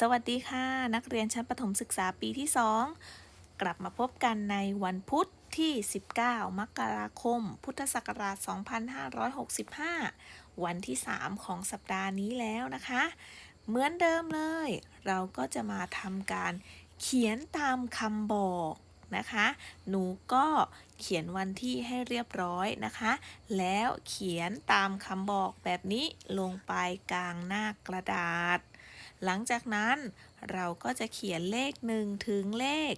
สวัสดีค่ะ นักเรียนชั้นประถมศึกษาปีที่ 2 กลับมาพบกันในวันพุธที่ 19 มกราคม พุทธศักราช 2565 วันที่ 3 ของสัปดาห์นี้แล้วนะคะ เหมือนเดิมเลย เราก็จะมาทำการเขียนตามคำบอกนะคะ หนูก็เขียนวันที่ให้เรียบร้อยนะคะ แล้วเขียนตามคำบอกแบบนี้ลงไปกลางหน้ากระดาษ หลังจากนั้นเราก็จะเขียนเลข 1 ถึงเลข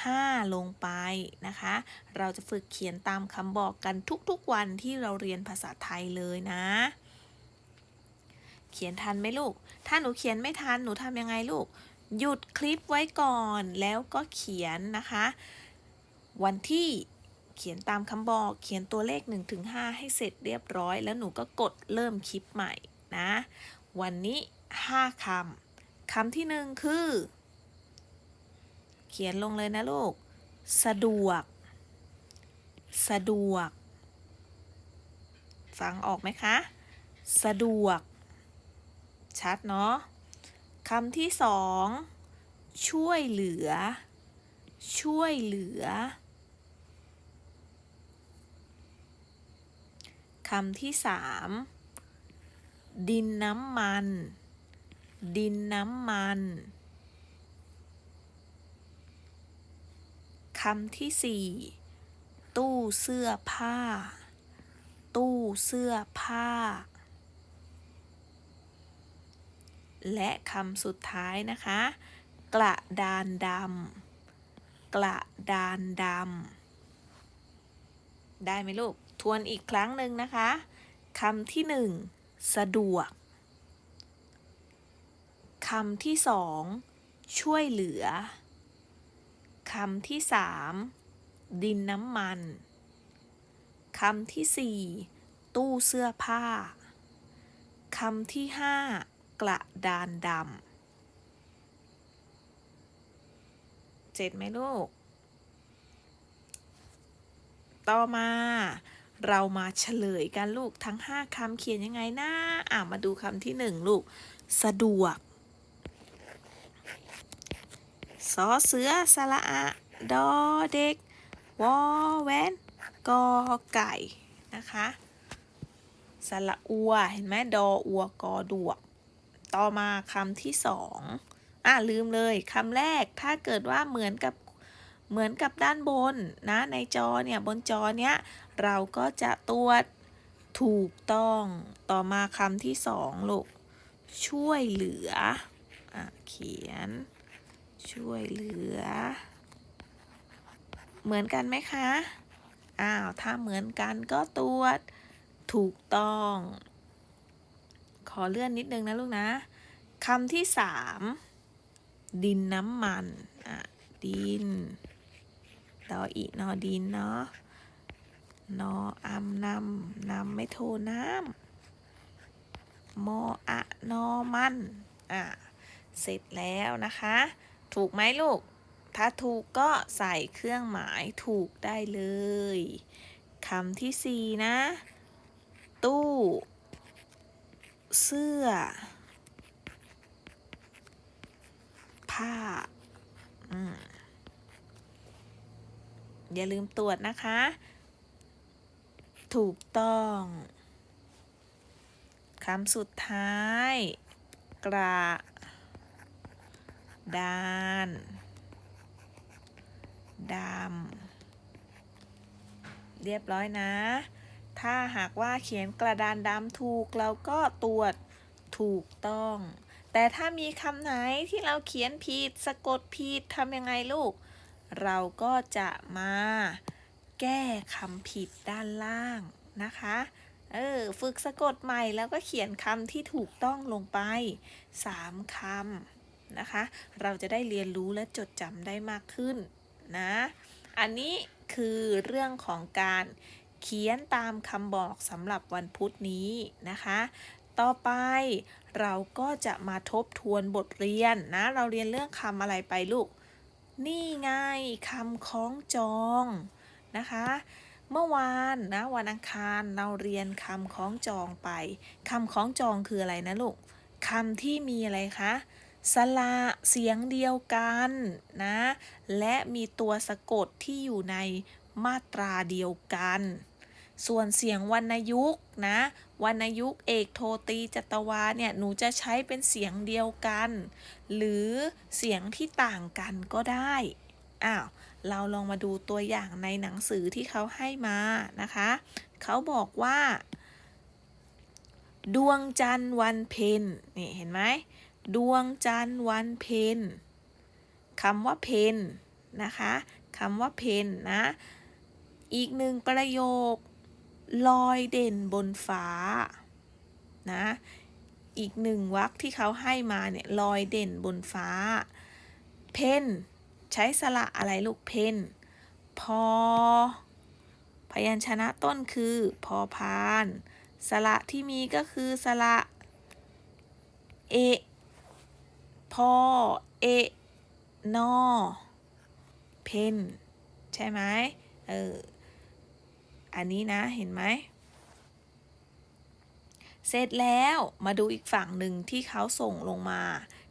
5 ลงไปนะคะ เราจะฝึกเขียนตามคำบอกกันทุกๆวันที่เราเรียนภาษาไทยเลยนะ เขียนทันไหมลูก ถ้าหนูเขียนไม่ทันหนูทำยังไงลูก หยุดคลิปไว้ก่อนแล้วก็เขียนนะคะ วันที่เขียนตามคำบอก เขียนตัวเลข 1-5 ให้เสร็จเรียบร้อย แล้วหนูก็กดเริ่มคลิปใหม่นะ วันนี้ 5คำ คำที่หนึ่งคือ เขียนลงเลยนะลูก สะดวก สะดวก ฟังออกไหมคะ สะดวก ชัดเนาะคำที่สองช่วยเหลือ ช่วยเหลือคำที่สามดินน้ำมัน ดินน้ำมันคำที่สี่ตู้เสื้อผ้า ตู้เสื้อผ้า และคำสุดท้ายนะคะ กระดานดำกระดานดำได้ไหมลูก ทวนอีกครั้งหนึ่งนะคะคำที่หนึ่งสะดวก คำที่สองช่วยเหลือ คำที่สามดินน้ำมัน คำที่สี่ตู้เสื้อผ้า คำที่ห้ากระดานดำเจ็ดไหมลูก ต่อมาเรามาเฉลยกันลูกทั้ง 5คำเขียนยังไงนะอะมาดูคำที่ 1 ลูก สะดวก สอเสือสระอะดอเด็ก วอแวนกอไก่นะคะสระอัว เห็นไหมดออัวกอดวก ต่อมาคำที่สองอะลืมเลยคำแรกถ้าเกิดว่าเหมือนกับเหมือนกับด้านบนนะในจอเนี่ยบนจอเนี้ยเราก็จะตรวจถูกต้องต่อมาคำที่สองลูกช่วยเหลืออะเขียน ช่วยเหลือ เหมือนกันไหมคะ อ้าว ถ้าเหมือนกันก็ตรวจถูกต้อง ขอเลื่อนนิดนึงนะลูกนะคำที่สามดินน้ำมัน อะ ดินดออีนอดินเนาะนออำนำนำไม่โทน้ำมออะนอมัน อะ เสร็จแล้วนะคะ ถูกไหมลูก ถ้าถูกก็ใส่เครื่องหมายถูกได้เลยคำที่สี่นะ ตู้ เสื้อ ผ้าอืมอย่าลืมตรวจนะคะ ถูกต้องคำสุดท้าย กระ ดานดำเรียบร้อยนะ ถ้าหากว่าเขียนกระดานดำถูกเราก็ตรวจถูกต้อง แต่ถ้ามีคำไหนที่เราเขียนผิดสะกดผิดทำยังไงลูก เราก็จะมาแก้คำผิดด้านล่างนะคะ เออ ฝึกสะกดใหม่แล้วก็เขียนคำที่ถูกต้องลงไป 3คำ นะคะ เราจะได้เรียนรู้และจดจำได้มากขึ้นนะ อันนี้คือเรื่องของการเขียนตามคำบอกสำหรับวันพุธนี้นะคะ ต่อไปเราก็จะมาทบทวนบทเรียนนะ เราเรียนเรื่องคำอะไรไปลูก นี่ไงคำคล้องจองนะคะ เมื่อวานนะวันอังคารเราเรียนคำคล้องจองไปคำคล้องจองคืออะไรนะลูกคำที่มีอะไรคะ สระเสียงเดียวกันนะ และมีตัวสะกดที่อยู่ในมาตราเดียวกัน ส่วนเสียงวรรณยุกนะวรรณยุกเอกโทตีจัตวาเนี่ยหนูจะใช้เป็นเสียงเดียวกัน หรือเสียงที่ต่างกันก็ได้อ้าวเราลองมาดูตัวอย่างในหนังสือที่เขาให้มานะคะ เขาบอกว่า ดวงจันทร์วันเพ็ญนี่เห็นไหม ดวงจันทร์วันเพ็ญคำว่าเพ็ญนะคะคำว่าเพ็ญนะ อีกหนึ่งประโยค ลอยเด่นบนฟ้านะอีกหนึ่งวรรคที่เขาให้มาเนี่ยลอยเด่นบนฟ้า เพนใช้สระอะไรลูกเพนพอ พยัญชนะต้นคือพอพาน สระที่มีก็คือสระเอ พ่อ เอนอเพนใช่ไหมเออ อันนี้นะเห็นไหม เสร็จแล้วมาดูอีกฝั่งหนึ่งที่เขาส่งลงมา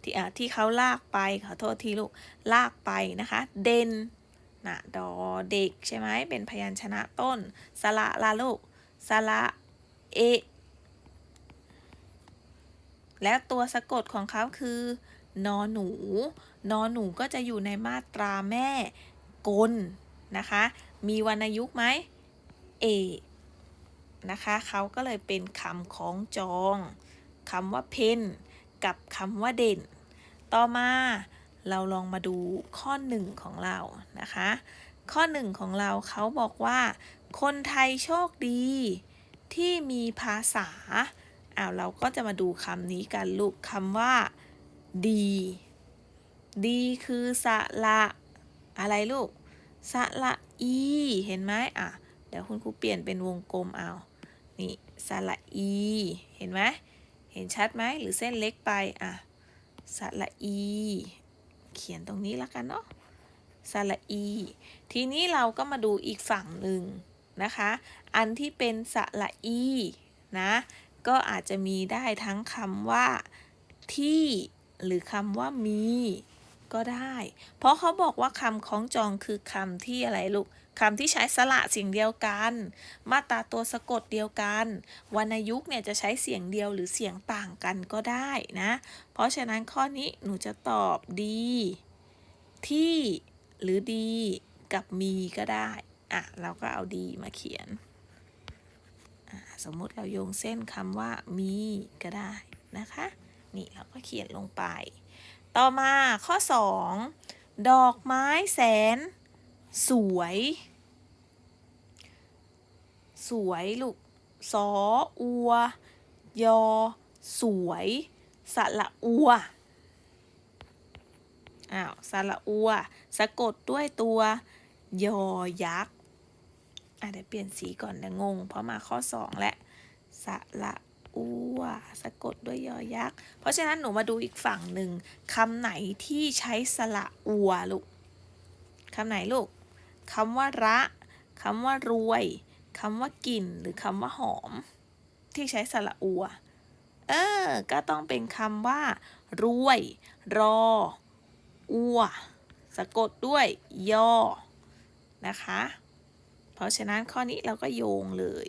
ที่อะที่เขาลากไปขอโทษทีลูก ลากไปนะคะ เด่นนะดอเด็กใช่ไหมเป็นพยัญชนะต้น สระละลูก สระเอ และตัวสะกดของเขาคือ นอหนู นอหนูก็จะอยู่ในมาตราแม่กลนะคะ มีวรรณยุกต์ไหมเอกนะคะเขาก็เลยเป็นคำของจองคำว่าเพนกับคำว่าเด่น ต่อมาเราลองมาดูข้อหนึ่งของเรานะคะ ข้อหนึ่งของเราเขาบอกว่า คนไทยโชคดีที่มีภาษาอ้าวเราก็จะมาดูคำนี้กันลูกคำว่า ดี ดีคือสระอะไรลูกสระอี เห็นไหมอะ เดี๋ยวคุณครูเปลี่ยนเป็นวงกลมเอา นี่สระอี เห็นไหมเห็นชัดไหมหรือเส้นเล็กไป อะสระอี เขียนตรงนี้แล้วกันเนาะสระอี ทีนี้เราก็มาดูอีกฝั่งหนึ่งนะคะ อันที่เป็นสระอีนะ ก็อาจจะมีได้ทั้งคำว่าที่ หรือคำว่ามีก็ได้ เพราะเขาบอกว่าคำคล้องจองคือคำที่อะไรลูกคำที่ใช้สระเสียงเดียวกัน มาตราตัวสะกดเดียวกัน วรรณยุกต์เนี่ยจะใช้เสียงเดียวหรือเสียงต่างกันก็ได้นะ เพราะฉะนั้นข้อนี้หนูจะตอบดี ที่หรือดี กับมีก็ได้ อะ เราก็เอาดีมาเขียน สมมติเราโยงเส้นคำว่ามีก็ได้นะคะ นี่เราก็เขียนลงไป ต่อมาข้อ 2 ดอกไม้แสน สวย สวยลูกสออัว ยอ สวย สระอัว อ้าว สระอัว สะกดด้วยตัว ยอยักษ์อะเดี๋ยวเปลี่ยนสีก่อนเดี๋ยวงง เพราะมาข้อ 2 แล้วสระ อัวสะกดด้วยยอยักษ์ เพราะฉะนั้นหนูมาดูอีกฝั่งหนึ่งคำไหนที่ใช้สระอัวลูกคำไหนลูกคำว่าระคำว่ารวยคำว่ากลิ่นหรือคำว่าหอม ที่ใช้สระอัว เออ ก็ต้องเป็นคำว่า รวย รอ อัว สะกดด้วยยอนะคะ เพราะฉะนั้นข้อนี้เราก็โยงเลย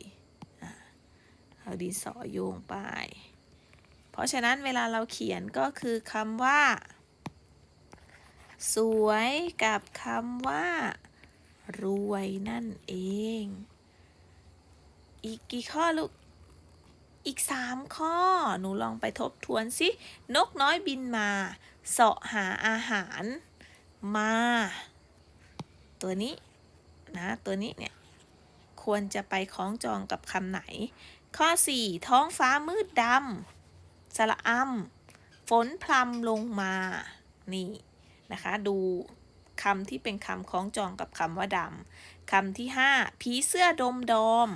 เอาดินสอโยงไป เพราะฉะนั้นเวลาเราเขียนก็คือคำว่า สวยกับคำว่า รวยนั่นเอง อีกกี่ข้อลูก อีกสามข้อ หนูลองไปทบทวนสิ นกน้อยบินมาเสาะหาอาหาร มา ตัวนี้นะ ตัวนี้เนี่ยควรจะไปคล้องจองกับคำไหน ข้อ 4 ท้องฟ้ามืดดำสระอำฝนพรำลงมา นี่นะคะ ดูคำที่เป็นคำคล้องจองกับคำว่าดำคำที่ 5 ผีเสื้อดมดอม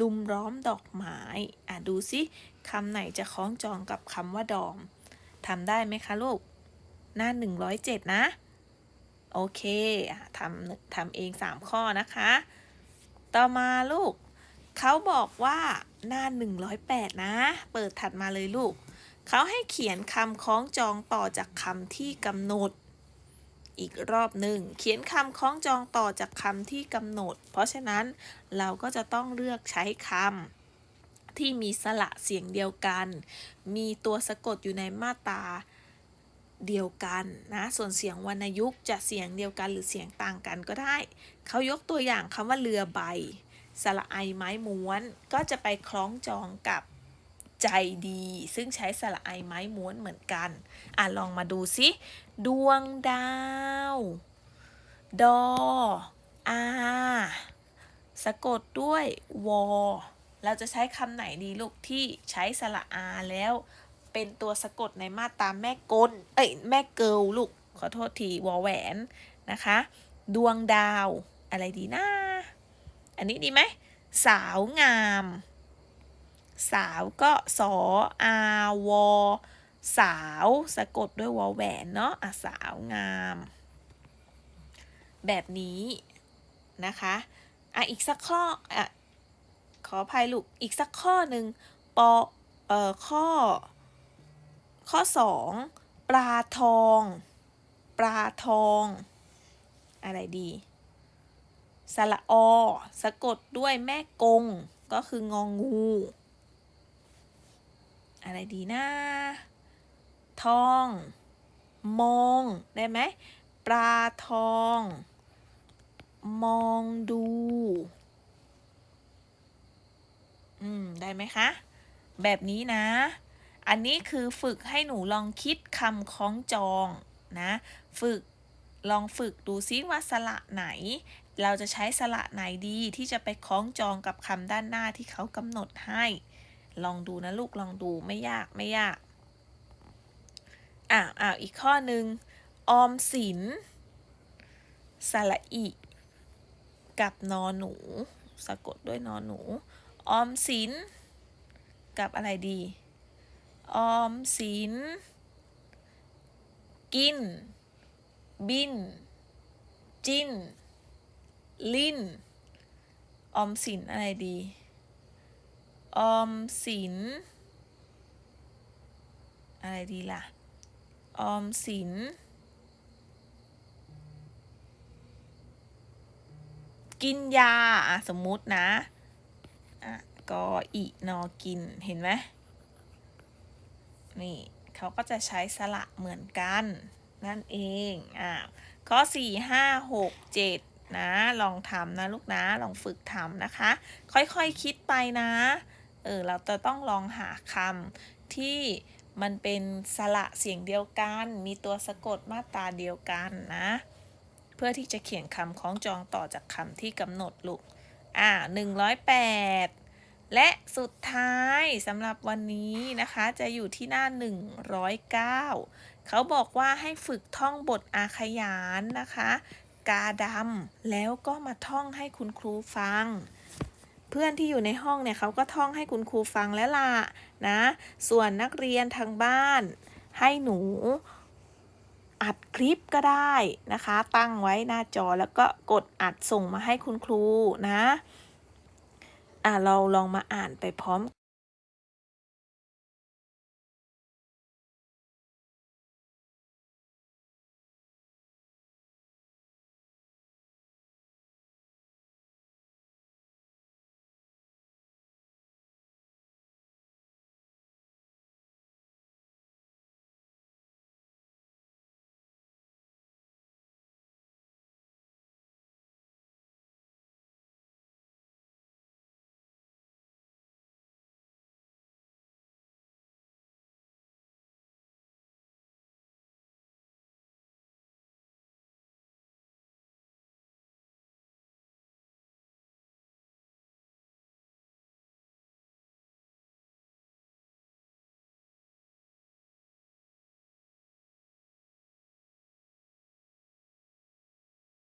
ลุมล้อมดอกไม้อะดูสิคำไหนจะคล้องจองกับคำว่าดอมทำได้ไหมคะลูก หน้า 107 นะ โอเคทำทำเอง 3 ข้อนะคะ ต่อมาลูก เขาบอกว่าหน้า 108 นะ เปิดถัดมาเลยลูก เขาให้เขียนคำคล้องจองต่อจากคำที่กำหนด อีกรอบหนึ่ง เขียนคำคล้องจองต่อจากคำที่กำหนด เพราะฉะนั้นเราก็จะต้องเลือกใช้คำที่มีสระเสียงเดียวกัน มีตัวสะกดอยู่ในมาตราเดียวกันนะ ส่วนเสียงวรรณยุกต์จะเสียงเดียวกันหรือเสียงต่างกันก็ได้ เขายกตัวอย่างคำว่าเรือใบ สระไอไม้ม้วน ก็จะไปคล้องจองกับใจดี ซึ่งใช้สระไอไม้ม้วนเหมือนกัน อะลองมาดูสิ ดวงดาว ดออาสะกดด้วย วอ เราจะใช้คำไหนดีลูกที่ใช้สระอาแล้ว เป็นตัวสะกดในมาตราแม่กล เอ้ยแม่เกิลลูก ขอโทษที วอแหวนนะคะ ดวงดาว อะไรดีนะ อันนี้ดีไหมสาวงาม สาวก็สออาวอสาวสะกดด้วยวอแหวนเนาะอะสาวงาม แบบนี้นะคะอะอีกสักข้ออะขออภัยลูกอีกสักข้อหนึ่งปอเอ่อข้อ ข้อสองปลาทอง ปลาทอง อะไรดี สระอ สะกดด้วยแม่กง ก็คืององู อะไรดีนะ ทอง มอง ได้ไหม ปลาทอง มองดู อืม ได้ไหมคะ แบบนี้นะ อันนี้คือฝึกให้หนูลองคิดคำคล้องจองนะ ฝึก ลองฝึกดูซิว่าสระไหน เราจะใช้สระไหนดีที่จะไปคล้องจองกับคำด้านหน้าที่เขากำหนดให้ ลองดูนะลูกลองดูไม่ยากไม่ยากอะอะอีกข้อหนึ่งออมสินสระอิกับนอหนู สะกดด้วยนอหนู ออมสิน กับอะไรดี ออมสิน กิน บิน จิ้น ลิ้น ออมสินอะไรดี ออมสิน อะไรดีล่ะ ออมสิน กินยาอะสมมุตินะอะกออีนอกิน เห็นไหมนี่เขาก็จะใช้สระเหมือนกัน นั่นเองอะข้อ 4 5 6 7 นะ ลองทำนะลูกนะ ลองฝึกทำนะคะ ค่อยๆคคิดไปนะ เออ เราจะต้องลองหาคำที่มันเป็นสระเสียงเดียวกัน มีตัวสะกดมาตราเดียวกันนะ เพื่อที่จะเขียนคำคล้องจองต่อจากคำที่กำหนดลูก อ่า108 และสุดท้ายสำหรับวันนี้นะคะจะอยู่ที่หน้า 109 เขาบอกว่าให้ฝึกท่องบทอาขยานนะคะ กาดำแล้วก็มาท่องให้คุณครูฟัง เพื่อนที่อยู่ในห้องเนี่ยเขาก็ท่องให้คุณครูฟังแล้วล่ะนะ ส่วนนักเรียนทางบ้าน ให้หนูอัดคลิปก็ได้นะคะ ตั้งไว้หน้าจอแล้วก็กดอัดส่งมาให้คุณครูนะ อะเราลองมาอ่านไปพร้อม